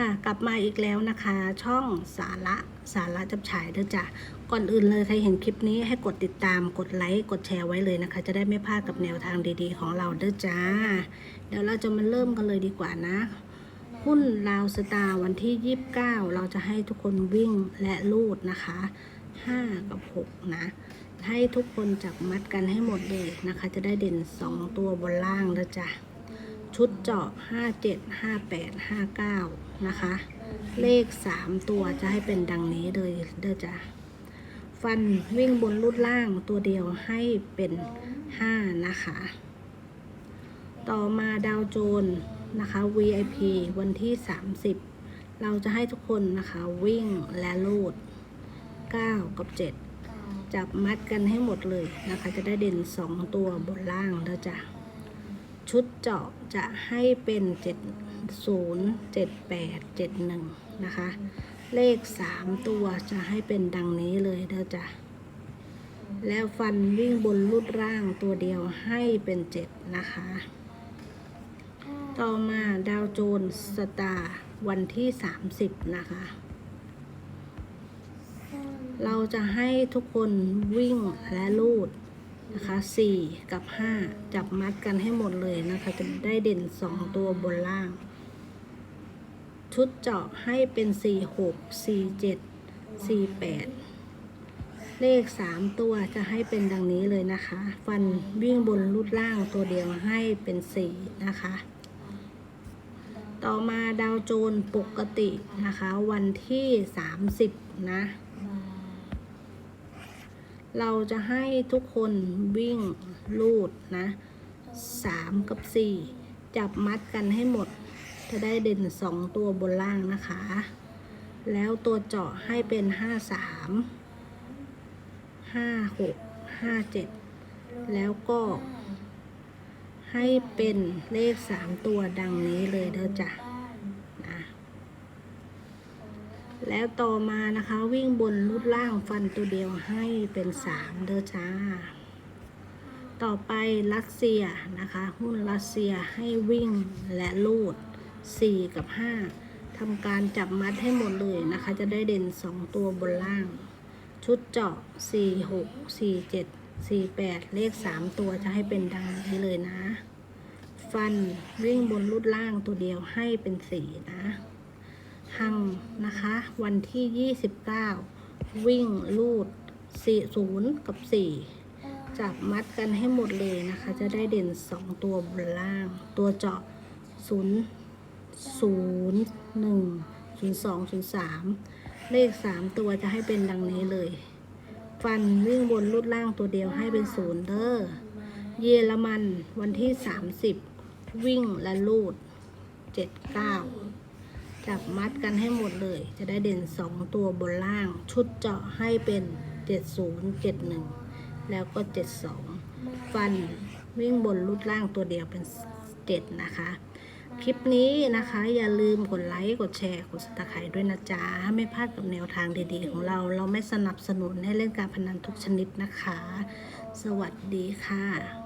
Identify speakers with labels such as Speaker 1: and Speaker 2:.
Speaker 1: ค่ะกลับมาอีกแล้วนะคะ ช่องสาระสาระจับฉายเด้อจ้ะก่อนอื่นเลยใครเห็นคลิปนี้ให้กดติดตามกดไลค์กดแชร์ไว้เลยนะคะ จะได้ไม่พลาดกับแนวทางดีๆ ของเราเด้อจ้า เดี๋ยวเราจะมาเริ่มกันเลยดีกว่านะหุ้นลาวสตาร์วันที่ 29 เราจะให้ทุกคนวิ่งและลูดนะคะ 5 กับ 6 นะ ให้ทุกคนจับมัดกันให้หมดเลยนะคะ จะได้เด่น 2 ตัวบนล่างแล้วจ้ะ ชุดเจาะ 57 58 59 นะคะ เลข 3 ตัวจะให้เป็นดังนี้เลยเด้อจ้ะ ฟันวิ่งบนรูดล่างตัวเดียวให้เป็น 5 นะคะ ต่อมาดาวโจนนะคะ VIP วันที่ 30 เราจะให้ทุกคนนะคะวิ่งและลูด 9 กับ 7 จับมัดกันให้หมดเลยนะคะ จะได้เด่น 2 ตัวบนล่างแล้วจ้ะ ชุดเจาะจะให้เป็น 70 78 71 นะคะ เลข 3 ตัวจะให้เป็นดังนี้เลยเด้อจ้ะ แล้วฟันวิ่งบนรูดร่างตัวเดียวให้เป็น 7 นะคะ ต่อมาดาวโจนสตาร์วันที่ 30 นะคะ เราจะให้ทุกคนวิ่งและลูด นะคะ4กับ 5 จับมัดกันให้หมดเลยนะคะ จะได้เด่น 2 ตัวบนล่าง ชุดเจาะให้เป็น 4 6 4 7 4 8 เลข 3 ตัวจะให้เป็นดังนี้เลยนะคะ ฟันวิ่งบนรูดล่างตัวเดียวให้เป็น 4 นะคะ ต่อมาดาวโจนปกตินะคะ วันที่ 30 นะ เราจะให้ทุกคนวิ่งลูดนะ3กับ4จับมัดกันให้หมด จะได้เด่น2ตัวบนล่างนะคะ แล้วตัวเจาะให้เป็น5 3 5 6 5 7แล้วก็ให้เป็นเลข3ตัวดังนี้เลยเด้อจ้ะ แล้วต่อมานะคะวิ่งบนรูดล่างฟันตัวเดียวให้เป็นสามเด้อจ้า ต่อไปรัสเซียนะคะ หุ้นรัสเซียให้วิ่งและลูด 4 กับ 5ทำการจับมัดให้หมดเลยนะคะ จะได้เด่น 2 ตัวบนล่าง ชุดเจาะ 4 6 4 7 4 8 เลข 3 ตัวจะให้เป็นดังนี้เลยนะ ฟันวิ่งบนรูดล่างตัวเดียวให้เป็น 4 นะ หังนะคะ วันที่ 29 วิ่งลูด40 กับ 4 จับมัดกันให้หมดเลยนะคะ จะได้เด่น 2 ตัวบนล่าง ตัวเจาะ 0 0 1 0 2 0 3 เลข 3 ตัวจะให้เป็นดังนี้เลย ฟันวิ่งบนรูดล่างตัวเดียวให้เป็น0เด้อเยอรมันวันที่ 30 วิ่งและลูด 79 จับมัดกันให้หมดเลย จะได้เด่น 2 ตัวบนล่าง ชุดเจาะให้เป็น 70 71 แล้วก็ 72 ฟันวิ่งบนรูดล่างตัวเดียวเป็น 7 นะคะ คลิปนี้นะคะอย่าลืมกดไลค์กดแชร์กดสตาไคด้วยนะจ๊ะ ไม่พลาดกับแนวทางดีๆ ของเรา เราไม่สนับสนุนให้เล่นการพนันทุกชนิดนะคะ สวัสดีค่ะ